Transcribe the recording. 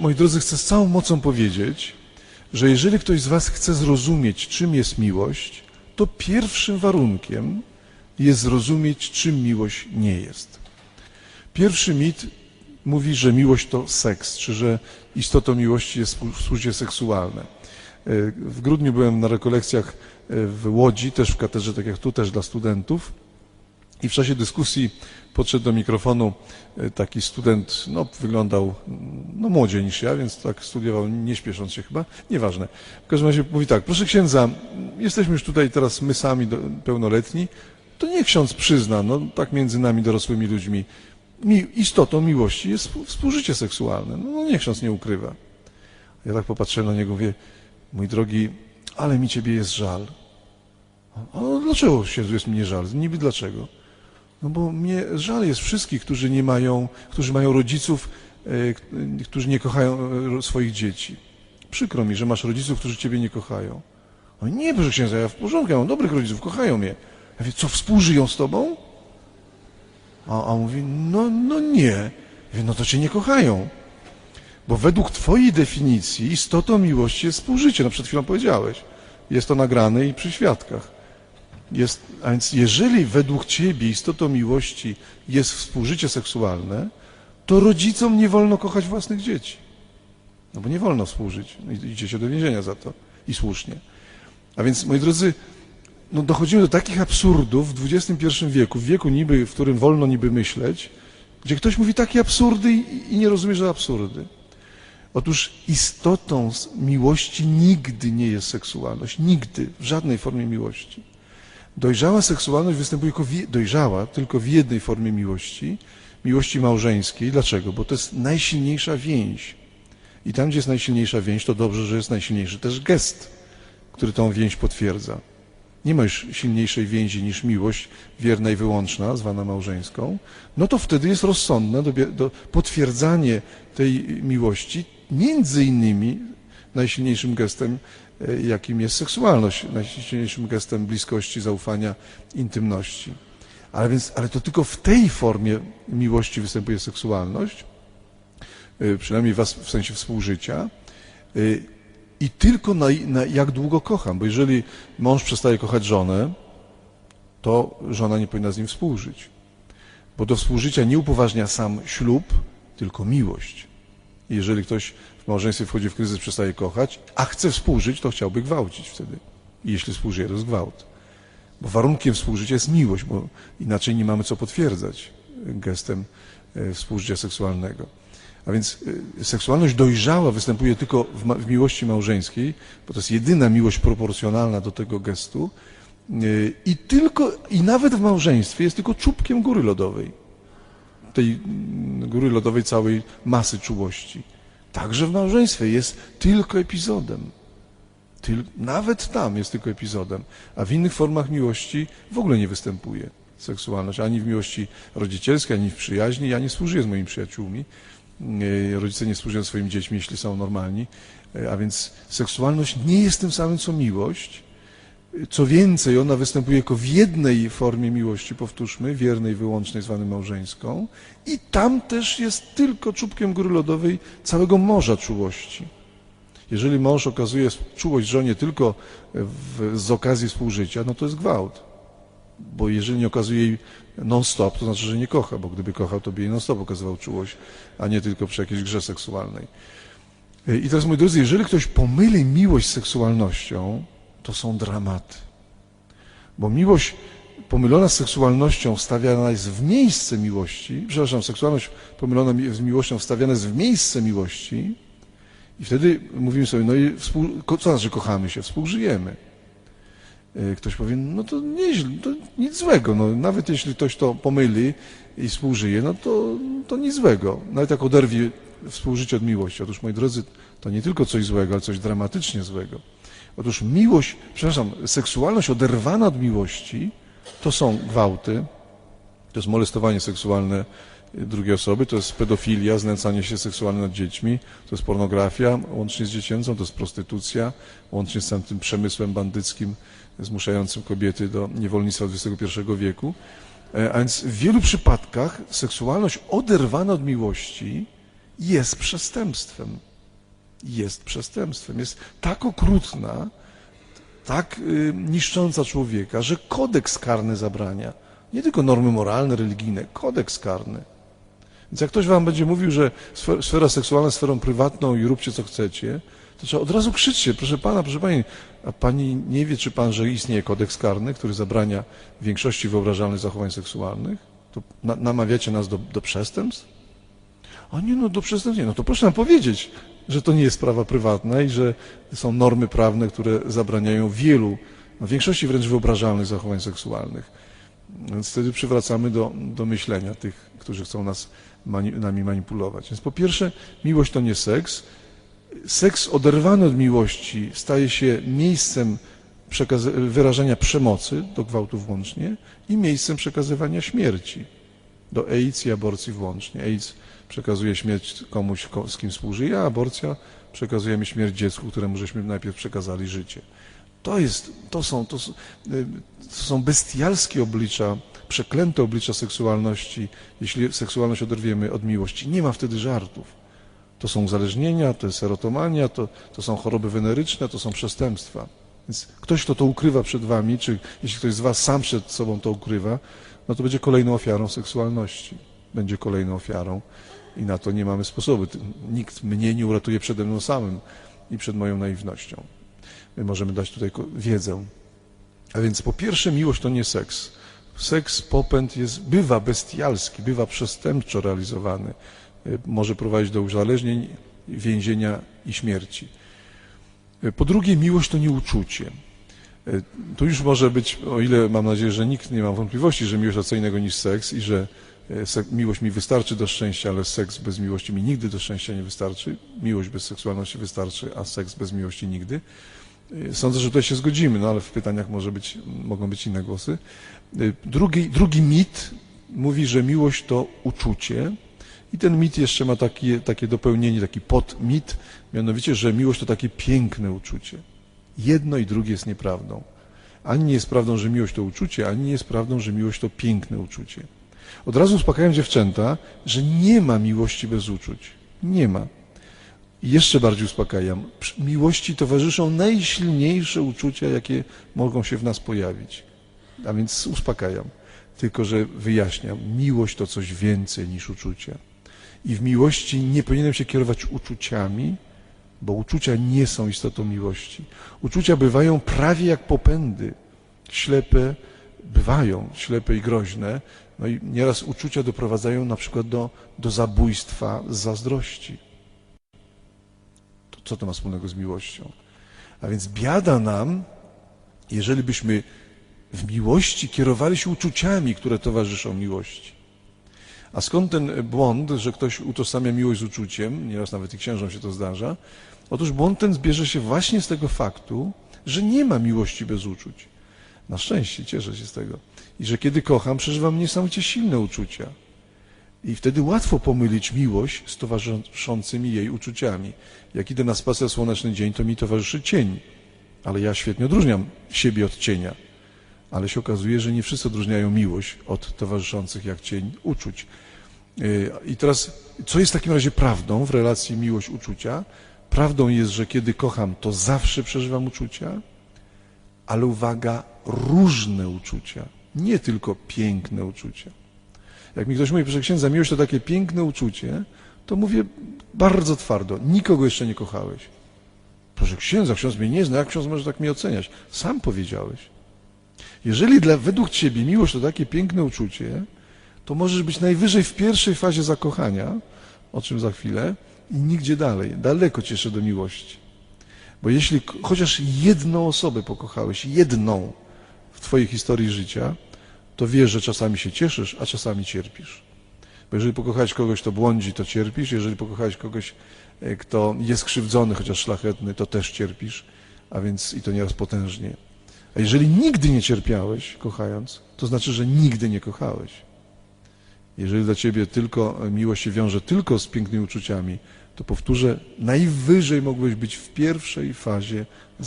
Moi drodzy, chcę z całą mocą powiedzieć, że jeżeli ktoś z Was chce zrozumieć, czym jest miłość, to pierwszym warunkiem jest zrozumieć, czym miłość nie jest. Pierwszy mit mówi, że miłość to seks, czy że istotą miłości jest współżycie seksualne. E, W grudniu byłem na rekolekcjach e, w Łodzi, też w katedrze, tak jak tu, też dla studentów. I w czasie dyskusji podszedł do mikrofonu e, taki student, no wyglądał no, młodziej niż ja, więc tak studiował, nie śpiesząc się chyba, nieważne. W każdym razie mówi tak, proszę księdza, jesteśmy już tutaj teraz my sami do, pełnoletni, to niech ksiądz przyzna, no tak między nami dorosłymi ludźmi, mi, istotą miłości jest współ- współżycie seksualne. No, no ksiądz nie ukrywa. Ja tak popatrzyłem na niego, mówię, mój drogi, ale mi ciebie jest żal. A dlaczego księdzu jest mnie żal? Niby dlaczego? No bo mnie żal jest wszystkich, którzy nie mają, którzy mają rodziców, e, którzy nie kochają e, swoich dzieci. Przykro mi, że masz rodziców, którzy ciebie nie kochają. No nie, proszę księdza, ja w porządku, ja mam dobrych rodziców, kochają mnie. Ja mówię, co, współżyją z tobą? A, a on mówi, no, no nie. Ja mówię, no to cię nie kochają. Bo według twojej definicji istotą miłości jest współżycie. No przed chwilą powiedziałeś. Jest to nagrane i przy świadkach. Jest, a więc jeżeli według ciebie istotą miłości jest współżycie seksualne, to rodzicom nie wolno kochać własnych dzieci. No bo nie wolno współżyć. No i idziecie do więzienia za to. I słusznie. A więc, moi drodzy, no dochodzimy do takich absurdów w XXI wieku, w wieku niby, w którym wolno niby myśleć, gdzie ktoś mówi takie absurdy i, nie rozumie, że absurdy. Otóż istotą miłości nigdy nie jest seksualność. Nigdy. W żadnej formie miłości. Dojrzała seksualność występuje je- dojrzała tylko w jednej formie miłości, miłości małżeńskiej. Dlaczego? Bo to jest najsilniejsza więź. I tam, gdzie jest najsilniejsza więź, to dobrze, że jest najsilniejszy też gest, który tą więź potwierdza. Nie ma już silniejszej więzi niż miłość wierna i wyłączna, zwana małżeńską, no to wtedy jest rozsądne do, do potwierdzanie tej miłości między innymi najsilniejszym gestem, jakim jest seksualność, najsilniejszym gestem bliskości, zaufania, intymności. Ale więc, ale to tylko w tej formie miłości występuje seksualność, e, przynajmniej was w sensie współżycia. e, I tylko na, na jak długo kocham, bo jeżeli mąż przestaje kochać żonę, to żona nie powinna z nim współżyć. Bo do współżycia nie upoważnia sam ślub, tylko miłość. Jeżeli ktoś w małżeństwie wchodzi w kryzys, przestaje kochać, a chce współżyć, to chciałby gwałcić wtedy. I jeśli współżyje, to jest gwałt. Bo warunkiem współżycia jest miłość, bo inaczej nie mamy co potwierdzać gestem e, współżycia seksualnego. A więc e, seksualność dojrzała występuje tylko w, ma- w miłości małżeńskiej, bo to jest jedyna miłość proporcjonalna do tego gestu. e, I tylko, i nawet w małżeństwie jest tylko czubkiem góry lodowej. Tej mm, góry lodowej całej masy czułości. Także w małżeństwie jest tylko epizodem. Tyl, nawet tam jest tylko epizodem, a w innych formach miłości w ogóle nie występuje seksualność, ani w miłości rodzicielskiej, ani w przyjaźni. Ja nie współżyję z moimi przyjaciółmi. E, Rodzice nie współżyją z swoimi dziećmi, jeśli są normalni. E, A więc seksualność nie jest tym samym co miłość. Co więcej, ona występuje tylko w jednej formie miłości, powtórzmy, wiernej, wyłącznej, zwanej małżeńską. I tam też jest tylko czubkiem góry lodowej całego morza czułości. Jeżeli mąż okazuje czułość żonie tylko w, z okazji współżycia, no to jest gwałt. Bo jeżeli nie okazuje jej non-stop, to znaczy, że nie kocha, bo gdyby kochał, to by jej non-stop okazywał czułość, a nie tylko przy jakiejś grze seksualnej. I teraz, moi drodzy, jeżeli ktoś pomyli miłość z seksualnością, to są dramaty. Bo miłość pomylona z seksualnością wstawiana jest w miejsce miłości, przepraszam, seksualność pomylona z miłością wstawiana jest w miejsce miłości, i wtedy mówimy sobie, no i współ, co znaczy kochamy się? Współżyjemy. E, Ktoś powie, no to nieźle, to nic złego. No, nawet jeśli ktoś to pomyli i współżyje, no to, to nic złego. Nawet jak oderwie współżycie od miłości. Otóż, moi drodzy, to nie tylko coś złego, ale coś dramatycznie złego. Otóż miłość, przepraszam, seksualność oderwana od miłości to są gwałty, to jest molestowanie seksualne drugiej osoby, to jest pedofilia, znęcanie się seksualne nad dziećmi, to jest pornografia, łącznie z dziecięcą, to jest prostytucja, łącznie z tym przemysłem bandyckim zmuszającym kobiety do niewolnictwa XXI wieku. E, A więc w wielu przypadkach seksualność oderwana od miłości jest przestępstwem. Jest przestępstwem. Jest tak okrutna, tak y, niszcząca człowieka, że kodeks karny zabrania. Nie tylko normy moralne, religijne, kodeks karny. Więc jak ktoś wam będzie mówił, że sfer- sfera seksualna jest sferą prywatną i róbcie co chcecie, to trzeba od razu krzyczcie, proszę pana, proszę pani, a pani nie wie, czy pan, że istnieje kodeks karny, który zabrania większości wyobrażalnych zachowań seksualnych? To na, namawiacie nas do, do przestępstw? A nie, no do przestępstw nie. No to proszę nam powiedzieć, że to nie jest sprawa prywatna i że są normy prawne, które zabraniają wielu, w większości wręcz wyobrażalnych zachowań seksualnych. Więc wtedy przywracamy do, do myślenia tych, którzy chcą nas mani nami manipulować. Więc po pierwsze, miłość to nie seks. Seks oderwany od miłości staje się miejscem wyrażania przemocy, do gwałtu włącznie, i miejscem przekazywania śmierci, do AIDS i aborcji włącznie. AIDS przekazuje śmierć komuś, ko- z kim współżyje, a aborcja przekazujemy śmierć dziecku, któremu żeśmy najpierw przekazali życie. To, jest, to, są, to są bestialskie oblicza, przeklęte oblicza seksualności, jeśli seksualność oderwiemy od miłości. Nie ma wtedy żartów. To są uzależnienia, to jest erotomania, to, to są choroby weneryczne, to są przestępstwa. Więc ktoś, kto to ukrywa przed wami, czy jeśli ktoś z was sam przed sobą to ukrywa, no to będzie kolejną ofiarą seksualności. Będzie kolejną ofiarą i na to nie mamy sposobu. Nikt mnie nie uratuje przede mną samym i przed moją naiwnością. My możemy dać tutaj wiedzę. A więc po pierwsze miłość to nie seks. Seks, popęd jest, bywa bestialski, bywa przestępczo realizowany. Y, Może prowadzić do uzależnień, więzienia i śmierci. Y, Po drugie, miłość to nie uczucie. Y, Tu już może być, o ile mam nadzieję, że nikt nie ma wątpliwości, że miłość to co innego niż seks i że miłość mi wystarczy do szczęścia, ale seks bez miłości mi nigdy do szczęścia nie wystarczy. Miłość bez seksualności wystarczy, a seks bez miłości nigdy. Y, Sądzę, że tutaj się zgodzimy, no ale w pytaniach może być, mogą być inne głosy. Y, Drugi, drugi mit mówi, że miłość to uczucie i ten mit jeszcze ma takie, takie dopełnienie, taki podmit, mianowicie, że miłość to takie piękne uczucie. Jedno i drugie jest nieprawdą. Ani nie jest prawdą, że miłość to uczucie, ani nie jest prawdą, że miłość to piękne uczucie. Od razu uspokajam dziewczęta, że nie ma miłości bez uczuć. Nie ma. Jeszcze bardziej uspokajam. Miłości towarzyszą najsilniejsze uczucia, jakie mogą się w nas pojawić. A więc uspokajam. Tylko, że wyjaśniam, miłość to coś więcej niż uczucia. I w miłości nie powinienem się kierować uczuciami, bo uczucia nie są istotą miłości. Uczucia bywają prawie jak popędy. Ślepe bywają, ślepe i groźne. No i nieraz uczucia doprowadzają na przykład do, do zabójstwa z zazdrości. To co to ma wspólnego z miłością? A więc biada nam, jeżeli byśmy w miłości kierowali się uczuciami, które towarzyszą miłości. A skąd ten błąd, że ktoś utożsamia miłość z uczuciem, nieraz nawet i księżom się to zdarza? Otóż błąd ten bierze się właśnie z tego faktu, że nie ma miłości bez uczuć. Na szczęście cieszę się z tego. I że kiedy kocham, przeżywam niesamowicie silne uczucia. I wtedy łatwo pomylić miłość z towarzyszącymi jej uczuciami. Jak idę na spacer słoneczny dzień, to mi towarzyszy cień. Ale ja świetnie odróżniam siebie od cienia. Ale się okazuje, że nie wszyscy odróżniają miłość od towarzyszących jak cień uczuć. Yy, I teraz, co jest w takim razie prawdą w relacji miłość-uczucia? Prawdą jest, że kiedy kocham, to zawsze przeżywam uczucia, ale uwaga, różne uczucia, nie tylko piękne uczucia. Jak mi ktoś mówi, proszę księdza, miłość to takie piękne uczucie, to mówię bardzo twardo, nikogo jeszcze nie kochałeś. Proszę księdza, ksiądz mnie nie zna, jak ksiądz może tak mnie oceniać? Sam powiedziałeś. Jeżeli dla, według ciebie miłość to takie piękne uczucie, to możesz być najwyżej w pierwszej fazie zakochania, o czym za chwilę, i nigdzie dalej. Daleko cię jeszcze do miłości. Bo jeśli chociaż jedną osobę pokochałeś, jedną w twojej historii życia, to wiesz, że czasami się cieszysz, a czasami cierpisz. Bo jeżeli pokochałeś kogoś, kto błądzi, to cierpisz. Jeżeli pokochałeś kogoś, e, kto jest krzywdzony, chociaż szlachetny, to też cierpisz, a więc i to nieraz potężnie. A jeżeli nigdy nie cierpiałeś, kochając, to znaczy, że nigdy nie kochałeś. Jeżeli dla ciebie tylko miłość się wiąże tylko z pięknymi uczuciami, to powtórzę, najwyżej mogłeś być w pierwszej fazie zakochania.